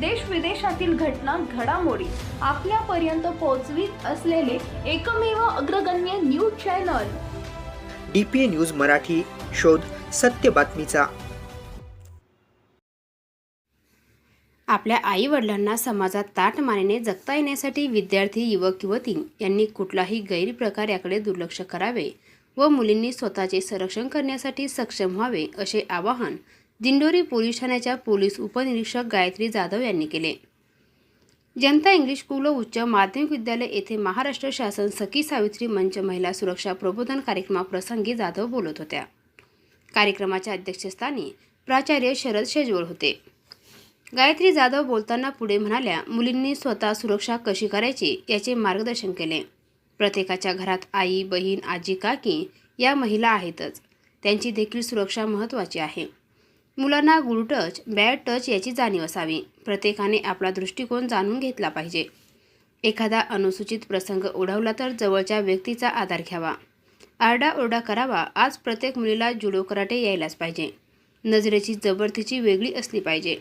देश विदेशातील घटना घडामोडी आपल्यापर्यंत पोहोचवीत असलेले एकमेव अग्रगण्य news channel. D P A news Marathi शोध सत्य बातमीचा. आपल्या आईवडिलांना समाजात ताट मानेने जगता येण्यासाठी विद्यार्थी युवक युवती यांनी कुठलाही गैरप्रकार याकडे दुर्लक्ष करावे व मुलींनी स्वतःचे संरक्षण करण्यासाठी सक्षम व्हावे असे आवाहन दिंडोरी पोलीस ठाण्याच्या पोलीस उपनिरीक्षक गायत्री जाधव यांनी केले. जनता इंग्लिश स्कूल व उच्च माध्यमिक विद्यालय येथे महाराष्ट्र शासन सखी सावित्री मंच महिला सुरक्षा प्रबोधन कार्यक्रमाप्रसंगी जाधव बोलत होत्या. कार्यक्रमाच्या अध्यक्षस्थानी प्राचार्य शरद शेजवळ होते. गायत्री जाधव बोलताना पुढे म्हणाल्या मुलींनी स्वतः सुरक्षा कशी करायची याचे मार्गदर्शन केले. प्रत्येकाच्या घरात आई बहीण आजी काकी या महिला आहेतच. त्यांची देखील सुरक्षा महत्त्वाची आहे. मुलांना गुड टच बॅड टच याची जाणीव असावी. प्रत्येकाने आपला दृष्टिकोन जाणून घेतला पाहिजे. एखादा अनुसूचित प्रसंग ओढवला तर जवळच्या व्यक्तीचा आधार घ्यावा. आरडाओरडा करावा आज प्रत्येक मुलीला जुडो कराटे यायलाच पाहिजे. नजरेची जबरदस्तीची वेगळी असली पाहिजे.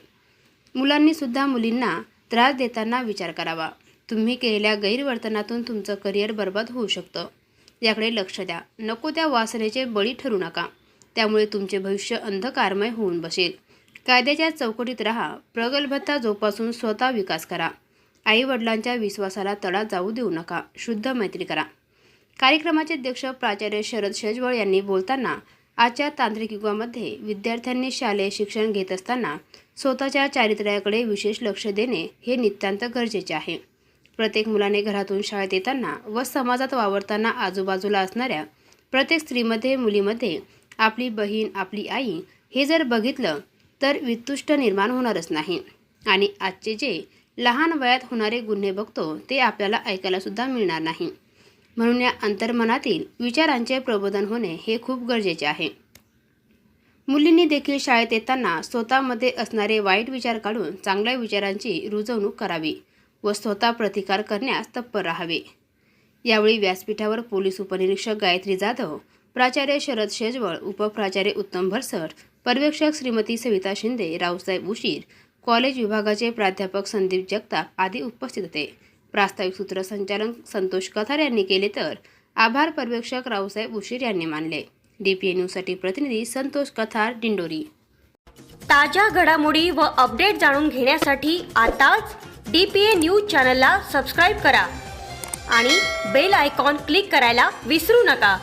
मुलांनीसुद्धा मुलींना त्रास देताना विचार करावा. तुम्ही केलेल्या गैरवर्तनातून तुमचं करिअर बर्बाद होऊ शकतं. याकडे लक्ष द्या. नको त्या वासनेचे बळी ठरू नका. त्यामुळे तुमचे भविष्य अंधकारमय होऊन बसेल. कायद्याच्या चौकटीत राहा. प्रगल्भता जोपासून स्वतः विकास करा. आईवडिलांच्या विश्वासाला तडा जाऊ देऊ नका. शुद्ध मैत्री करा. कार्यक्रमाचे अध्यक्ष प्राचार्य शरद शेजवळ यांनी बोलताना आजच्या तांत्रिक युगामध्ये विद्यार्थ्यांनी शालेय शिक्षण घेत असताना स्वतःच्या चारित्र्याकडे विशेष लक्ष देणे हे नितांत गरजेचे आहे. प्रत्येक मुलाने घरातून शाळेत येताना व समाजात वावरताना आजूबाजूला असणाऱ्या प्रत्येक स्त्रीमध्ये मुलीमध्ये आपली बहीण आपली आई हे जर बघितलं तर वितुष्ट निर्माण होणारच नाही. आणि आजचे जे लहान वयात होणारे गुन्हे बघतो ते आपल्याला ऐकायलासुद्धा मिळणार नाही. म्हणून या अंतर्मनातील विचारांचे प्रबोधन होणे हे खूप गरजेचे आहे. मुलींनी देखील शाळेत येताना स्वतःमध्ये असणारे वाईट विचार काढून चांगल्या विचारांची रुजवणूक करावी व स्वतः प्रतिकार करण्यास तत्पर राहावे. यावेळी व्यासपीठावर पोलीस उपनिरीक्षक गायत्री जाधव प्राचार्य शरद शेजवळ उपप्राचार्य उत्तम भरसर पर्यवेक्षक श्रीमती सविता शिंदे रावसाहेब उशीर कॉलेज विभागाचे प्राध्यापक संदीप जगताप आदी उपस्थित होते. प्रास्ताविक सूत्रसंचालन संतोष कथार यांनी केले तर आभार पर्यवेक्षक रावसाहेब उशीर यांनी मानले. डीपीए न्यूजसाठी प्रतिनिधी संतोष कथार दिंडोरी. ताज्या घडामोडी व अपडेट जाणून घेण्यासाठी आताच डी पी ए न्यूज चॅनलला सबस्क्राईब करा आणि बेल आयकॉन क्लिक करायला विसरू नका.